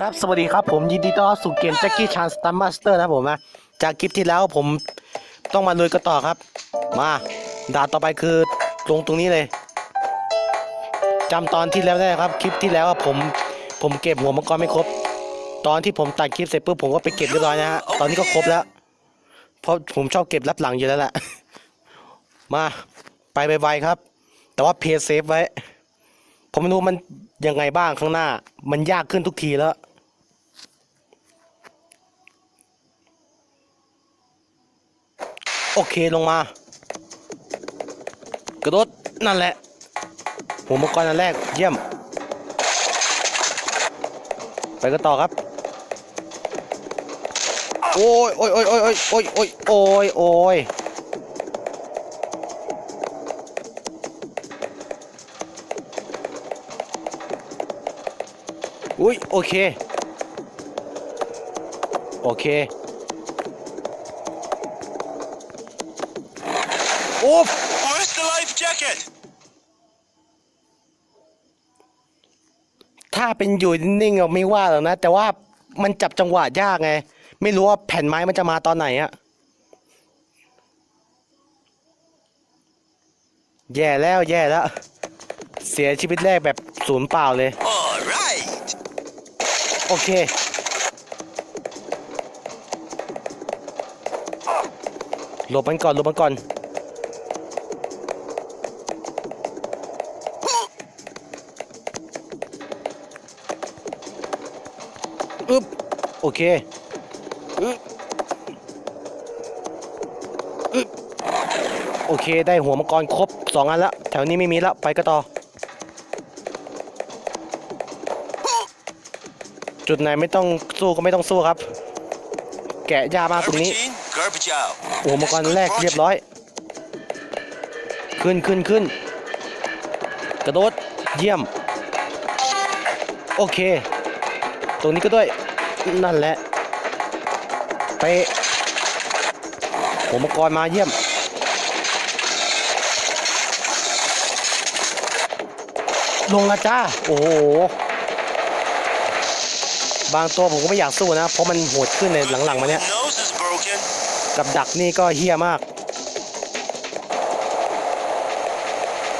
ครับ สวัสดีครับผมยินดีต้อนรับสู่เกม Jackie Chan Star Master นะผมนะจากคลิปที่แล้วผมต้องมาลุยกันต่อครับ มาด่านต่อไปคือตรงตรงนี้เลยจำตอนที่แล้วได้ครับ คลิปที่แล้วผมผมเก็บหัวมังกรไม่ครบ ตอนที่ผมตัดคลิปเสร็จปุ๊บผมก็ไปเก็บเรียบร้อยนะฮะตอนนี้ก็ครบแล้ว เพราะผมชอบเก็บรับหลังอยู่แล้วแหละมาไปไวๆครับ แต่ว่าเพย์เซฟไว้ผมไม่รู้มันยังไงบ้างข้างหน้า มันยากขึ้นทุกทีแล้ว โอเคลงมา กระโดดนั่นแหละ หัวมังกรอันแรกเยี่ยม ไปกันต่อครับ โอ้ยโอ้ยโอ้ยโอ้ยโอ้ยโอ้ยโอ้ยโอ้ยอุ้ยโอเค โอเค โอ้ Where's the life jacket? ถ้าเป็นอยู่นิ่งๆอะไม่ว่าหรอกนะ แต่ว่ามันจับจังหวะยากไง ไม่รู้ว่าแผ่นไม้มันจะมาตอนไหนอะแย่แล้วแย่แล้ว เสียชีวิตแรกแบบศูนย์เปล่าเลย All right. โอเค หลบมันก่อนหลบมันก่อน อึ๊บโอเคอึ๊บอึ๊บโอเค ได้หัวมังกรครบสองอันแล้วแถวนี้ไม่มีแล้วไปก็ต่อ จุดไหนไม่ต้องสู้ก็ไม่ต้องสู้ครับ แกะยามากตรงนี้ Garbage in, garbage out. โอ้โหมังกรแรกเรียบร้อย ขึ้นขึ้นขึ้นกระโดดเยี่ยม โอเค ตรงนี้ก็ด้วย นั่นแหละไปโอ้โหมังกรมาเยี่ยม ลงละจ้า โอ้โห บางตัวผมก็ไม่อยากสู้นะ เพราะมันโหดขึ้นในหลังๆมาเนี้ยกับดักนี่ก็เฮี้ยมาก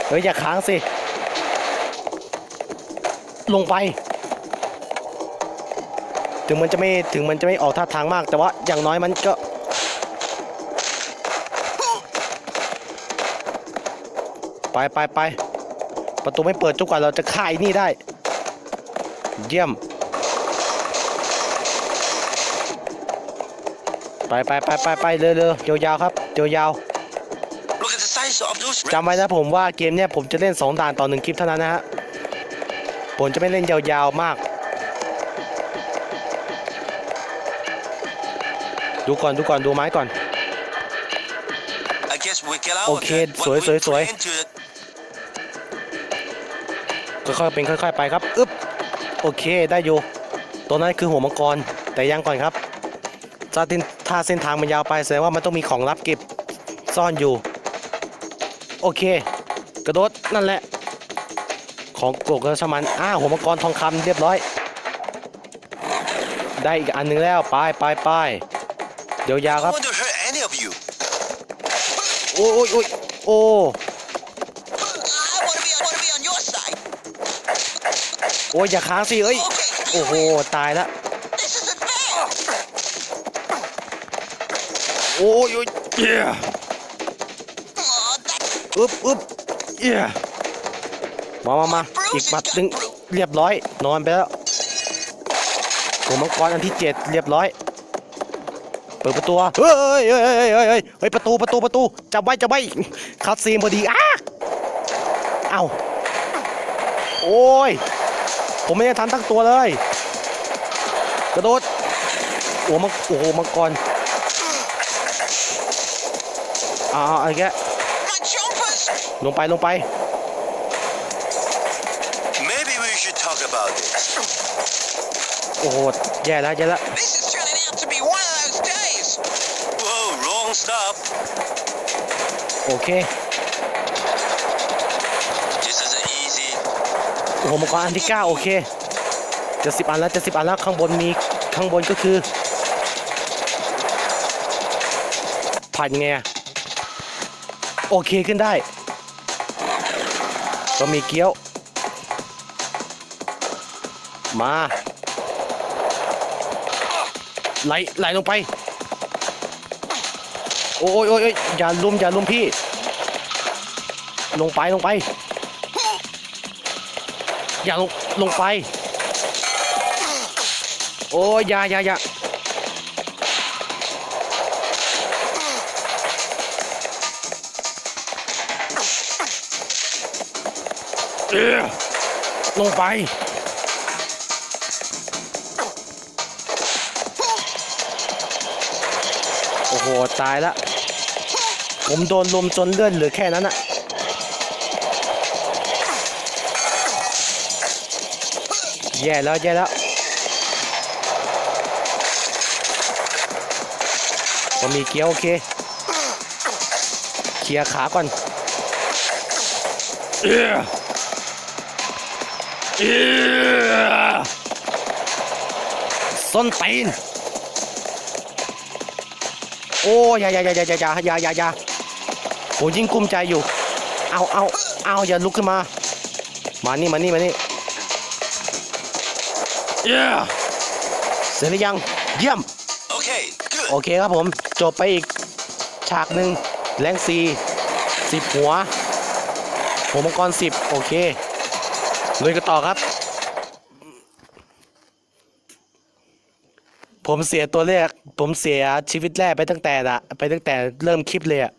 เฮ้ย อย่าค้างสิ ลงไป ถึงมันจะไม่ถึงมันจะไม่ออกท่าทางมาก แต่ว่าอย่างน้อยมันก็ไปไปไปประตูไม่เปิดจนกว่าเราจะฆ่าไอ้นี่ได้ เยี่ยม ไปไปไปไปไปเร็วเร็วยาวๆครับยาว Look at the size of those ๆจำไว้นะผมว่าเกมเนี้ยผมจะเล่น 2 ด่านต่อหนึ่งคลิปเท่านั้นนะฮะผมจะไม่เล่นยาวๆมาก ดูก่อนดูก่อนดูไม้ก่อน I guess we get out Okay, of that. สวย What สวย we สวย put into it. ค่อยๆเป็นค่อยๆไปครับอึ๊บโอเคได้อยู่ตัวนั้นคือหัวมังกรแต่ยังก่อนครับถ้าเส้นถ้าเส้นทางมันยาวไปแสดงว่ามันต้องมีของลับเก็บซ่อนอยู่ โอเค กระโดดนั่นแหละ ของโกกระชมันอ้าหัวมังกรทองคำเรียบร้อย ได้อีกอันหนึงแล้วไปไปไป เดี๋ยวยาวค I รับ want to hurt any of you. โอ้ยโอ้ยโอ้ I want to be, I want to be on your side. โอ้ยอย่าค้างสิเอ้ย Okay, โอ้โหตายละ this isn't fair. โอ้ยโอ้ยเย้ Oh, that อึ๊บอึ๊บเย้มามามาอีกหมัดหนึ่งเรียบร้อย นอนไปแล้วหัวมังกรอันที่เจ็ดเรียบร้อยเปิดประตูเฮ้ยเฮ้ยเฮ้ยเฮ้ยเฮ้ยเฮ้ยประตูประตูประตูจับไว้จับไว้คัดซีนพอดีอ้าเอ้าโอ้ยผมไม่ได้ทันตั้งตัวเลยกระโดดโอ้มังโอ้โหมังกรอ่าอะไรแก my jumpers. ลงไปลงไป Maybe we should talk about this. โอ้โหแย่แล้วแย่แล้ว This is turning out to be one wrong stuff. โอเค This isn't easy. โอ้โหมังกรอันที่เก้าโอเคจะสิบอันแล้วจะสิบอันแล้วข้างบนมีข้างบนก็คือผ่านยังไงอะโอเคขึ้นได้ก็มีเกี๊ยว มาไหลไหลลงไป โอ้ยโอ้ยอย่าลุมอย่าลุมพี่ ลงไปลงไป อย่าลงลงไป โอ้ยอย่าอย่าอย่าเอ้อลงไป หตายละ ผมโดนลมจนเลือดเหลือแค่นั้นอะแย่แล้วแย่แล้วผมมีเกี๊ยวโอเค เคลียร์ขาก่อนเอ่อเอ่อส้นตีน โอ้ยาอย่าอย่าอย่าอย่าอย่าอย่าอย่าโอ้ยิ่งกุ้มใจอยู่ เอาเอาเอาอย่าลุกขึ้นมา มานี่มานี่มานี่เย้เสร็จหรือยัง เยี่ยม โอเคโอเคครับผม จบไปอีกฉากหนึ่งแรงซีสิบหัว หัวมังกรสิบโอเคลุยกันต่อครับ ผมเสียตัวแรก ผมเสียชีวิตแรกไปตั้งแต่ละไปตั้งแต่เริ่มคลิปเลยอะ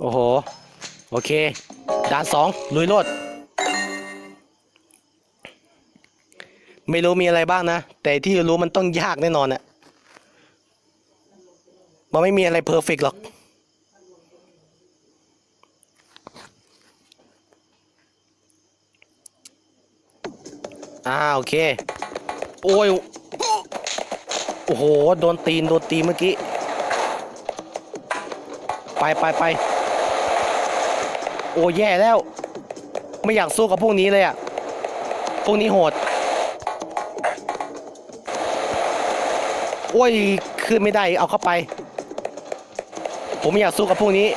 โอ้โห โอเค ด่านสองลุยโลด ไม่รู้มีอะไรบ้างนะ แต่ที่รู้มันต้องยากแน่นอนอะมันไม่มีอะไรเพอร์เฟกหรอกอ่าโอเค โอ้ย โอ้โห โดนตีน โดนตีเมื่อกี้ ไปไปไป โอ้แย่แล้ว ไม่อยากสู้กับพวกนี้เลยอะ พวกนี้โหด โอ้ย ขึ้นไม่ได้ เอาเข้าไป ผมไม่อยากสู้กับพวกนี้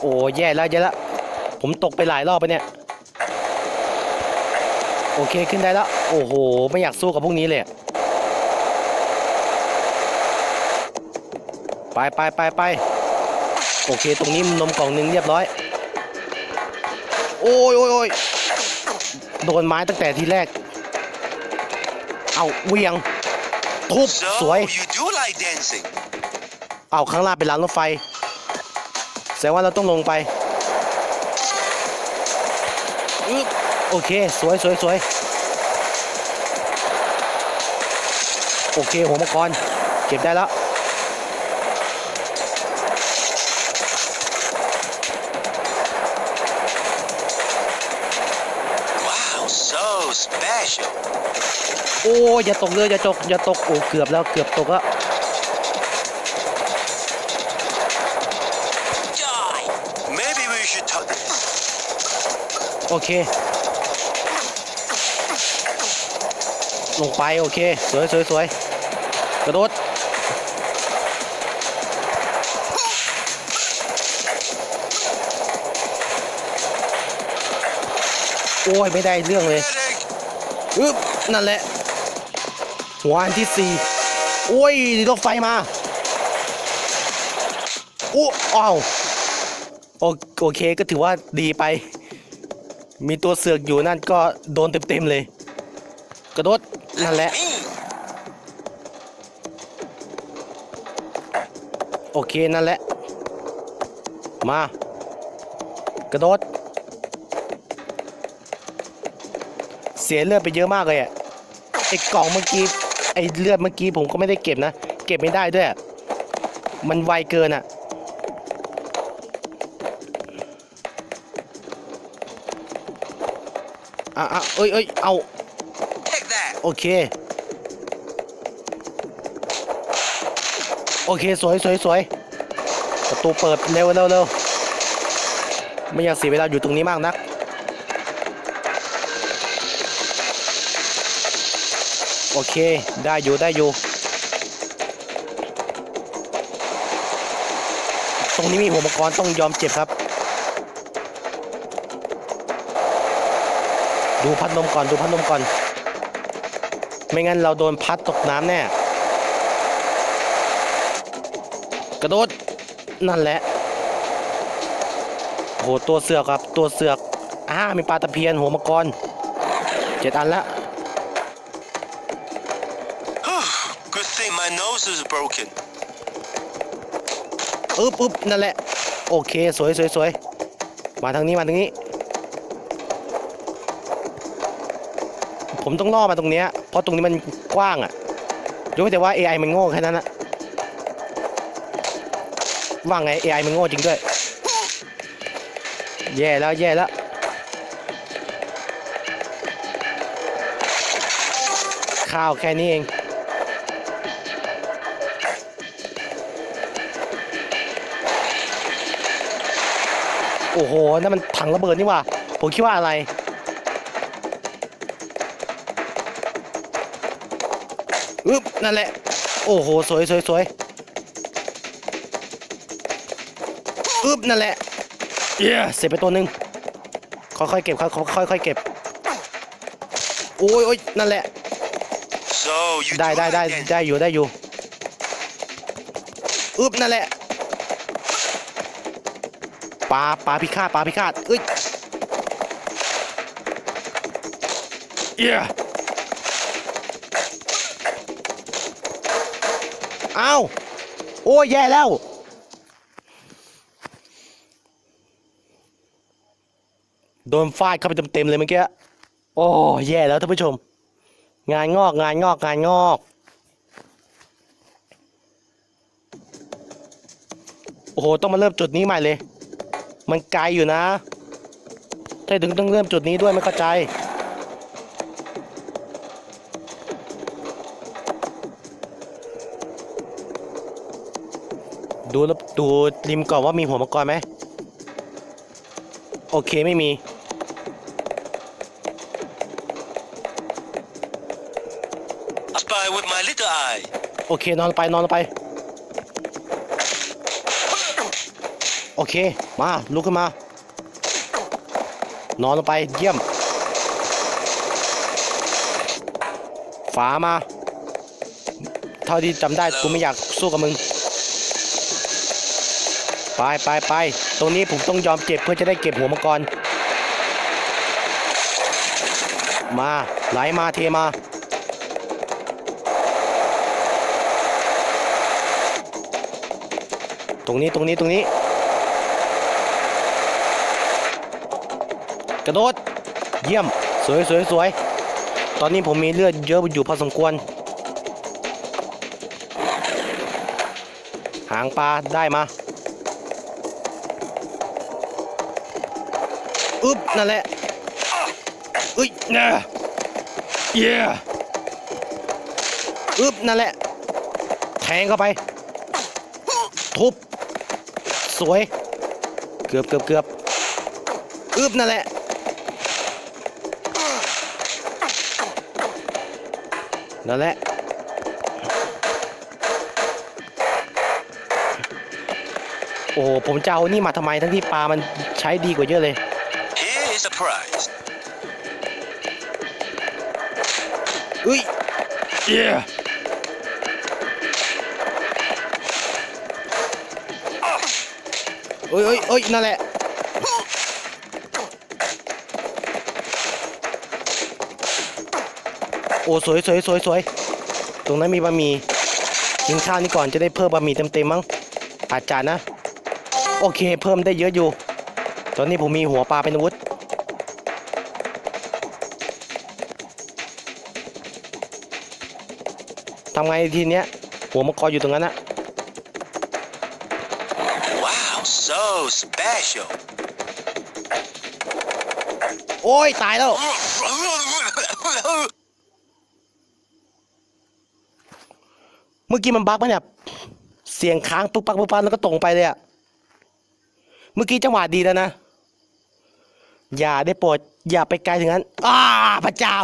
โอ้แย่แล้วแย่แล้ว ผมตกไปหลายรอบไปเนี่ย อเคขึ้นได้แล้ว โอ้โห ไม่อยากสู้กับพวกนี้เลยอะไปไปไปไปโอเค ตรงนี้นมกล่องหนึ่งเรียบร้อย โอ้ยโอ้ยโอ้ยโดนไม้ตั้งแต่ทีแรก เอาเหวียง ทุบ สวย So, you do like dancing. เอาข้างล่างเป็นรางรถไฟ แสดงว่าเราต้องลงไปอึ๊บ โอเค สวยสวยสวยโอเค หัวมังกร เก็บได้แล้ว Wow, so special. โอ้ยอย่าตกเลยอย่าตกอย่าตกโอ้เกือบแล้วเกือบตกแล้ว Die. Maybe we should talk. โอเค ลงไปโอเค สวยสวยสวยกระโดดโอ้ย ไม่ได้เรื่องเลยอึ๊บนั่นแหละหัวอันที่สี่โอ้ยรถไฟมาโอ้อ้าวโอโอเคก็ถือว่าดีไป มีตัวเสือกอยู่นั่นก็โดนเต็มๆเลย นั่นแหละ โอเค นั่นแหละ มา กระโดด เสียเลือดไปเยอะมากเลยอะไอ้กล่องเมื่อกี้ ไอ้เลือดเมื่อกี้ผมก็ไม่ได้เก็บนะ เก็บไม่ได้ด้วยอะมันไวเกินอะอะอะเอ้ยเอ้ยเอา โอเค โอเค สวยสวยสวยประตูเปิดเร็วเร็วเร็วไม่อยากเสียเวลาอยู่ตรงนี้มากนัก โอเค ได้อยู่ได้อยู่ ตรงนี้มีหัวมังกรต้องยอมเจ็บครับ ดูพัดนมก่อนดูพัดนมก่อน ไม่งั้นเราโดนพัดตกน้ำแน่ กระโดด นั่นแหละ โห ตัวเสือกครับ ตัวเสือกอ่ามีปลาตะเพียน หัวมังกรเจ็ดอันละ Good thing my nose is broken. อึ๊บอึ๊บนั่นแหละ โอเค สวยสวยสวยมาทางนี้ มาทางนี้ ผมต้องล่อมาตรงเนี้ย เพราะตรงนี้มันกว้างอะยกเว้แต่ว่า AI มันโง่แค่นั้นนะว่าไง AI มันโง่จริงด้วย แย่แล้วแย่แล้วข้าวแค่นี้เอง โอ้โหนั่นมันถังระเบิดนี่หว่า ผมคิดว่าอะไร นั่นแหละ โอ้โห สวยสวยสวยอึ๊บนั่นแหละเย้เสร็จไปตัวหนึ่งค่อยๆเก็บค่อยๆค่อยๆเก็บโอ้ยโอ้ยนั่นแหละ So you ได้ do ได้ it ได้ again. ได้อยู่ได้อยู่อึ๊บนั่นแหละปลาปลาพิฆาตปลาพิฆาตเอ้ยเย้ อ้าว โอ้ยแย่แล้ว โดนฟาดเข้าไปเต็มๆเลยเมื่อกี้ โอ้แย่แล้วท่านผู้ชม งานงอกงานงอกงานงอก โอ้โห ต้องมาเริ่มจุดนี้ใหม่เลย มันไกลอยู่นะใช่ถึงต้องเริ่มจุดนี้ด้วยไม่เข้าใจ ดูแล้วดูริมก่อนว่ามีหัวมังกรไหมโอเคไม่มี I spy with my little eye. โอเคนอนลงไปนอนลงไป โอเค มา ลุกขึ้นมา นอนลงไปเยี่ยม ฝามา เท่าที่จำได้กูไม่อยากสู้กับมึง ไปไปไปตรงนี้ผมต้องยอมเจ็บเพื่อจะได้เก็บหัวมังกร มาไหลมาเทมา ตรงนี้ตรงนี้ตรงนี้ กระโดด เยี่ยม สวยสวยสวยตอนนี้ผมมีเลือดเยอะอยู่พอสมควร หางปลาได้มา อึ๊บนั่นแหละเอ้ยเนะเย้อึ๊บนั่นแหละ แทงเข้าไป ทุบ สวย เกือบเกือบเกือบอึบนั่นแหละนั่นแหละโอ้โหผมจะเอานี่มาทำไมทั้งที่ปลามันใช้ดีกว่าเยอะเลย Here is a prize. อุ้ยเย้เอ้ยเอ้ยเอ้ยนั่นแหละ โอ้สวยสวยสวยสวยตรงนั้นมีบะหมี่กินข้าวนี่ก่อนจะได้เพิ่มบะหมี่เต็มๆมั้งอาจารย์นะ โอเค เพิ่มได้เยอะอยู่ ตอนนี้ผมมีหัวปลาเป็นอาวุธ ทำไงทีเนี้ยหัวมังกรอยู่ตรงนั้นอะ Wow, so special. โอ้ย ตายแล้ว เมื่อกี้มันบั๊กปะเนี่ย เสียงค้างปุ๊บปักปุ๊บปักแล้วก็ตรงไปเลยอะเมื่อกี้จังหวะดีแล้วนะ อย่าได้โปรดอย่าไปไกลถึงนั้นอ้าพระเจ้า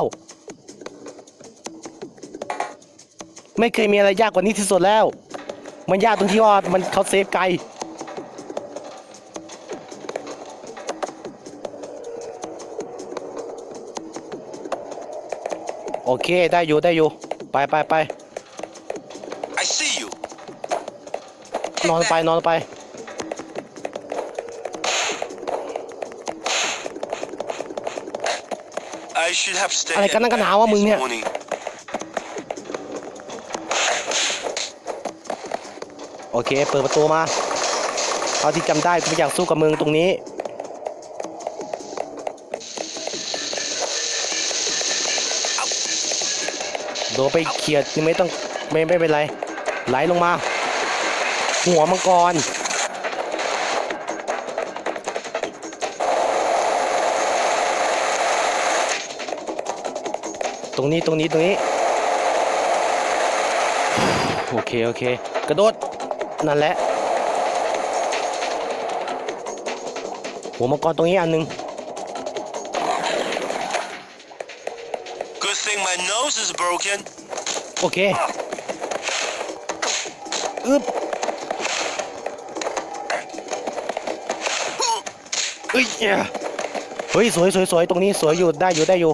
ไม่เคยมีอะไรยากกว่านี้ที่สุดแล้ว มันยากตรงที่ว่ามันเขาเซฟไกล โอเคได้อยู่ได้อยู่ ไปไปไป I see you. นอนไปนอนไป I should have stayed อะไรกันนักกันหนาวะมึงเนี่ย this morning. โอ เค เปิดประตูมาเท่าที่จำได้กูไม่อยากสู้กับมึงตรงนี้โดนไปเขียดไม่ต้องไม่ไม่เป็นไร ไหลลงมา หัวมังกรตรงนี้ตรงนี้ตรงนี้ โอเค โอเค กระโดด นั่นแหละ หัวมังกรตรงนี้อันหนึง Good thing my nose is broken. โอเค อึบเอ้ยเหี้ย เฮ้ย สวยสวยสวยตรงนี้สวยอยู่ ได้อยู่ ได้อยู่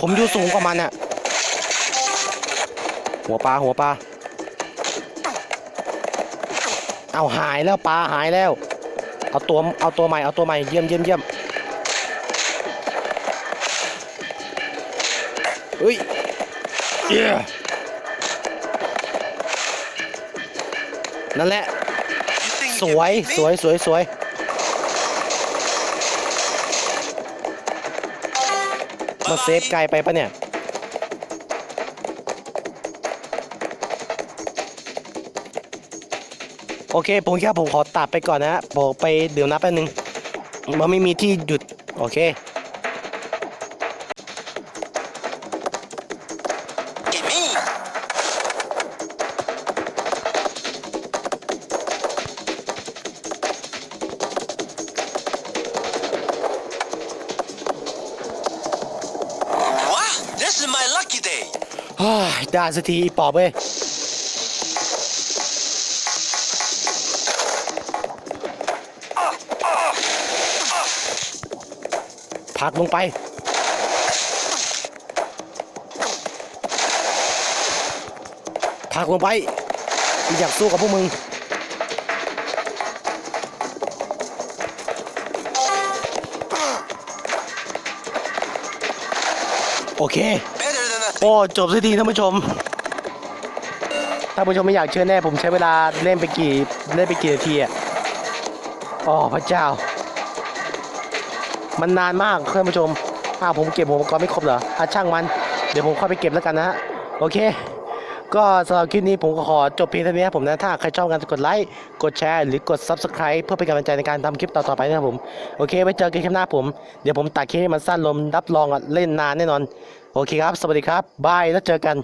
ผมอยู่สูงกว่ามันอะหัวปลาหัวปลา เอาหายแล้วปลาหายแล้ว เอาตัวเอาตัวใหม่เอาตัวใหม่เยี่ยมเยี่ยมเยี่ยมเฮ้ยเย้นั่นแหละ You think ส you วย can beat สวยสวยสวย มาเซฟไกลไปปะเนี่ย โอเคผมแค่ผมขอตัดไปก่อนนะฮะผมไปเดี๋ยวนับแป๊บนึงมันไม่มีที่หยุด โอเค is my lucky day เฮ้ยได้สักทีปอบเว้ยพักลงไปพักลงไปอยากสู้กับพวกมึง โอเค better than nothing โอ้ จบสักทีท่านผู้ชมถ้าผู้ชมไม่อยากเชื่อแน่ ผมใช้เวลาเล่นไปกี่เล่นไปกี่นาทีอะอ๋อพระเจ้า มันนานมากท่านผู้ชมอ้าวผมเก็บหัวมังกรไม่ครบเหรออะช่างมัน เดี๋ยวผมค่อยไปเก็บแล้วกันนะฮะ โอเค ก็สำหรับคลิปนี้ผมก็ขอจบเพียงเท่านี้ครับผมนะถ้าใครชอบกันกดไลค์กดแชร์หรือกด Subscribe เพื่อเป็นกำลังใจในการทำคลิปต่อๆไปนะครับผมโอเคไว้เจอกันคลิปหน้าผม เดี๋ยวผมตัดคลิปให้มันสั้นลมรับรองเล่นนานแน่นอน โอเคครับ สวัสดีครับบายแล้วเจอกัน